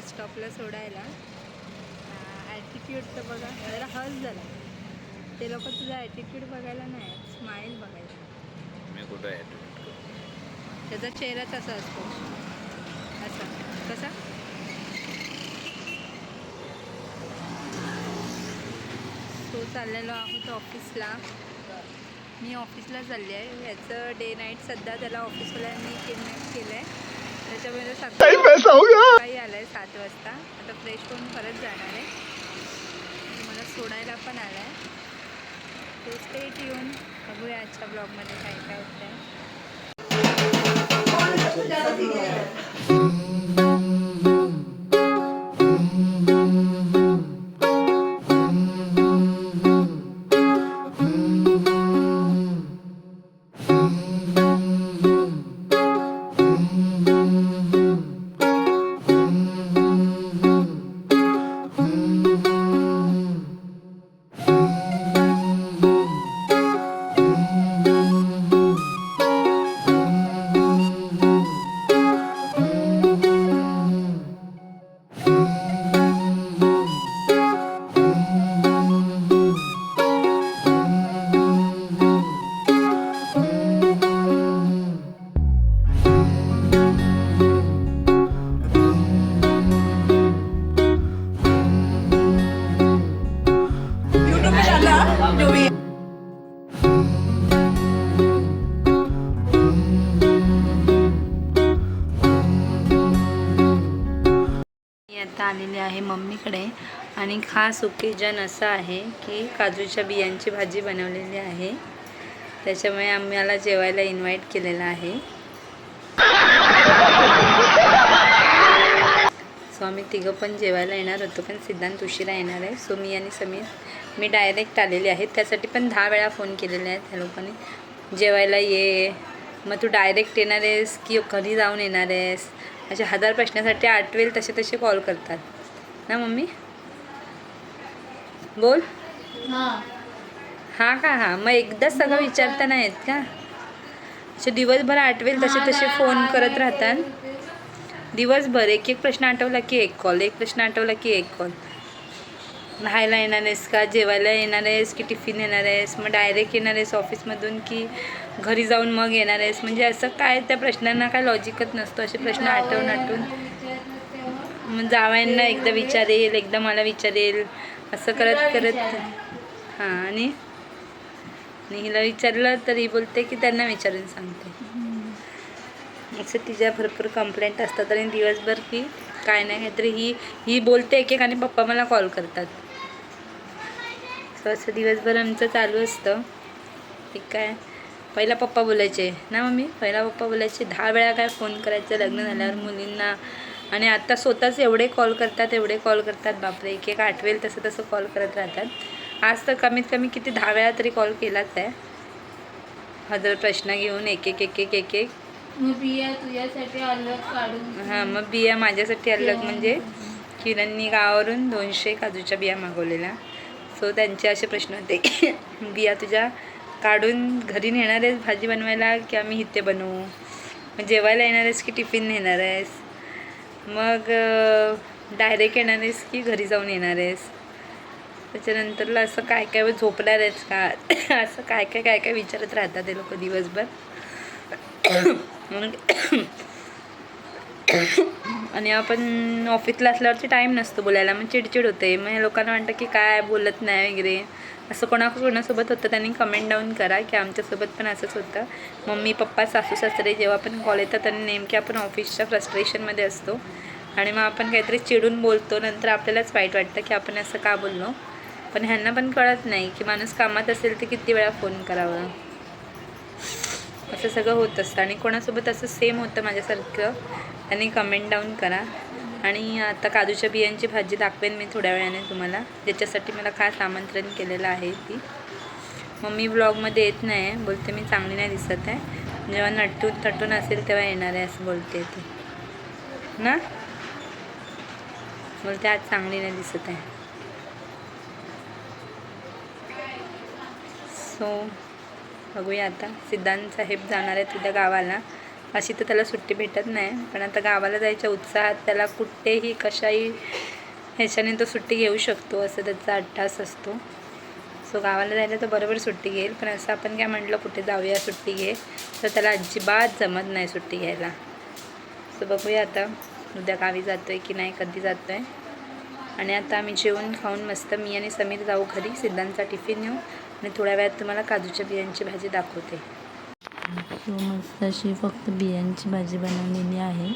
बस स्टॉपला सोडायला. ॲटिट्यूड तर बघा जरा हस झाला ते लोक तुझा ॲटिट्यूड बघायला नाही स्माईल बघायला. मी कुठं त्याचा चेहराच असा असतो. असा. कसा तो चाललेलो आहोत ऑफिसला. मी ऑफिसला चालली आहे. याचं डे नाईट सध्या त्याला ऑफिसवाल्यांनी किडनॅप केलं आहे त्याच्यामुळे सकाळी आलं आहे सात वाजता. आता फ्रेश होऊन परत जाणार आहे. मला सोडायला पण आला आहे तो स्टेट येऊन बघूया आजच्या ब्लॉगमध्ये काय काय होतं आता आलेले आहे मम्मीकडे. आणि खास ओकेजन असं आहे की काजूच्या बियांची भाजी बनवलेली आहे. त्याच्यामुळे आम्हाला जेवायला इन्व्हाइट केलेलं आहे. सो आम्ही तिघं पण जेवायला येणार होतो पण सिद्धांत उशिरा येणार आहे. सो मी आणि समीर मी डायरेक्ट आलेले आहेत त्यासाठी पण दहा वेळा फोन केलेले आहेत त्या लोकांनी. जेवायला ये. मग तू डायरेक्ट येणार आहेस की घरी जाऊन येणार आहेस? असे हजार प्रश्नासाठी आठवेल तसे तसे कॉल करतात. ना मम्मी? बोल. हां. का? हां. मग एकदाच सगळं विचारता नाही आहेत का? असे दिवसभर आठवेल तसे तसे फोन करत राहतात. दिवसभर एक एक प्रश्न आठवला की एक कॉल एक प्रश्न आठवला की एक कॉल. राहायला येणार आहेस का? जेवायला येणार आहेस की टिफिन येणार आहेस? मग डायरेक्ट येणार आहेस ऑफिसमधून की घरी जाऊन मग येणार आहेस? म्हणजे असं काय त्या प्रश्नांना काय लॉजिकच नसतो. असे प्रश्न आठवून आठवून मग जावयांना एकदा विचारेल एकदा मला विचारेल असं करत करत हां आणि? हिला विचारलं तर ही बोलते की त्यांना विचारून सांगते. असं तिच्या भरपूर कंप्लेंट असतात आणि दिवसभर की काय नाही काहीतरी ही ही बोलते एक एक आणि पप्पा मला कॉल करतात. सो असं दिवसभर आमचं चालू असतं. ठीक काय पहिला पप्पा बोलायचे ना मम्मी पहिला पप्पा बोलायचे दहा वेळा काय फोन करायचं लग्न झाल्यावर मुलींना आणि आता स्वतःच एवढे कॉल करतात एवढे कॉल करतात बापरे एक एक आठवेल तसं तसं कॉल करत राहतात. आज तर कमीत कमी किती दहा वेळा तरी कॉल केलाच आहे. हजार प्रश्न घेऊन एक एक एक एक एक एक. मग बिया तुझ्यासाठी अलग काढून हां मग बिया माझ्यासाठी अलग म्हणजे किरणनी गावावरून दोनशे काजूच्या बिया मागवलेल्या. सो त्यांचे असे प्रश्न होते. की बिया तुझ्या काढून घरी नेणार आहेस भाजी बनवायला की आम्ही इथे बनवू? मग जेवायला येणार आहेस की टिफिन नेणार आहेस? मग डायरेक्ट येणार आहेस की घरी जाऊन येणार आहेस? त्याच्यानंतरला असं काय काय झोपणार आहेस का? असं काय काय काय काय विचारत राहतात ते लोक दिवसभर? मग आणि आपण ऑफिसला असल्यावरती टाईम नसतो बोलायला. मग चिडचिड होते. मग हे लोकांना वाटतं की काय बोलत नाही वगैरे. असं कोणा कोणासोबत होतं? त्यांनी कमेंट डाऊन करा की आमच्यासोबत पण असंच होतं. मम्मी पप्पा सासू सासरे जेव्हा पण कॉल येतात त्यांनी नेमके आपण ऑफिसच्या फ्रस्ट्रेशनमध्ये असतो. आणि मग आपण काहीतरी चिडून बोलतो नंतर आपल्यालाच वाईट वाटतं की आपण असं का बोललो? पण ह्यांना पण कळत नाही की माणूस कामात असेल तर किती वेळा फोन करावा? असं सगळं होत असतं. आणि कोणासोबत असं सेम होतं माझ्यासारखं. त्यांनी कमेंट डाऊन करा. आणि आता काजूच्या बियांची भाजी दाखवेन मी थोड्या वेळाने तुम्हाला. ज्याच्यासाठी मला खास आमंत्रण केलेलं आहे ती. मम्मी ब्लॉगमध्ये येत नाही आहे बोलते मी चांगली नाही दिसत आहे. जेव्हा नटून तटून असेल तेव्हा येणार आहे असं बोलते ती. ना? बोलते आज चांगली नाही दिसत आहे. सो बघूया आता. सिद्धांत साहेब जाणार आहेत उद्या गावाला. अशी तर त्याला सुट्टी भेटत नाही. पण आता गावाला जायच्या उत्साहात त्याला कुठेही कशाही ह्याच्याने तो सुट्टी घेऊ शकतो असं त्याचा अट्टास असतो. सो गावाला जायला तर बरोबर सुट्टी घेईल पण असं आपण काय म्हटलं कुठे जाऊया सुट्टी घे तर त्याला अजिबात जमत नाही सुट्टी घ्यायला. सो बघूया आता उद्या गावी जातो आहे की नाही कधी जातो आहे आणि आता आम्ही जेवण खाऊन मस्त मी आणि समीर जाऊ घरी सिद्धांचा टिफिन नेऊ आणि थोड्या वेळात तुम्हाला काजूच्या बियांची भाजी दाखवते. सो मस्त अशी फक्त बियांची भाजी बनवलेली आहे.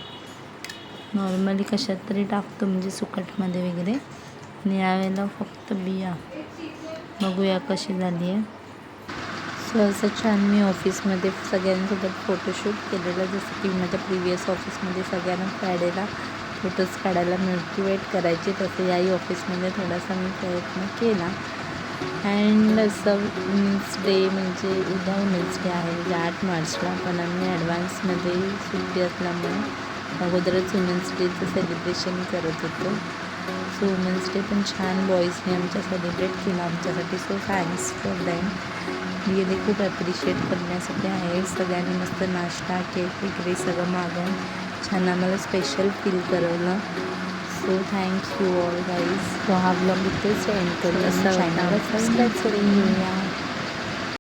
नॉर्मली कशात तरी टाकतो म्हणजे सुकटमध्ये वगैरे. आणि यावेळेला फक्त बिया. बघूया कशी झाली आहे. सो असं छान मी ऑफिसमध्ये सगळ्यांसोबत फोटोशूट केलेलं जसं की माझ्या प्रिवियस ऑफिसमध्ये सगळ्यांना फ्रायडेला फोटोज काढायला मोटिवेट करायचे. तसं याही ऑफिसमध्ये थोडासा मी प्रयत्न केला. अँड असं डे म्हणजे उद्या वुमेन्स डे आहे. म्हणजे आठ मार्चला पण आम्ही ॲडव्हान्समध्ये सुट्टी असल्यामुळे अगोदरच वुमेन्स डेचं सेलिब्रेशन करत होतो. सो वुमेन्स डे पण छान बॉईजने आमच्या सेलिब्रेट केला आमच्यासाठी. सो थँक्स फॉर दॅम ते खूप ॲप्रिशिएट करण्यासाठी आहे. सगळ्यांनी मस्त नाश्ता केक वगैरे सगळं मागवून छान आम्हाला स्पेशल फील करवलं. So thank you all guys तो हा ब्लॉग इथेच एंड करू थोडासा चॅनलला होता. सबस्क्राईब करून घेऊया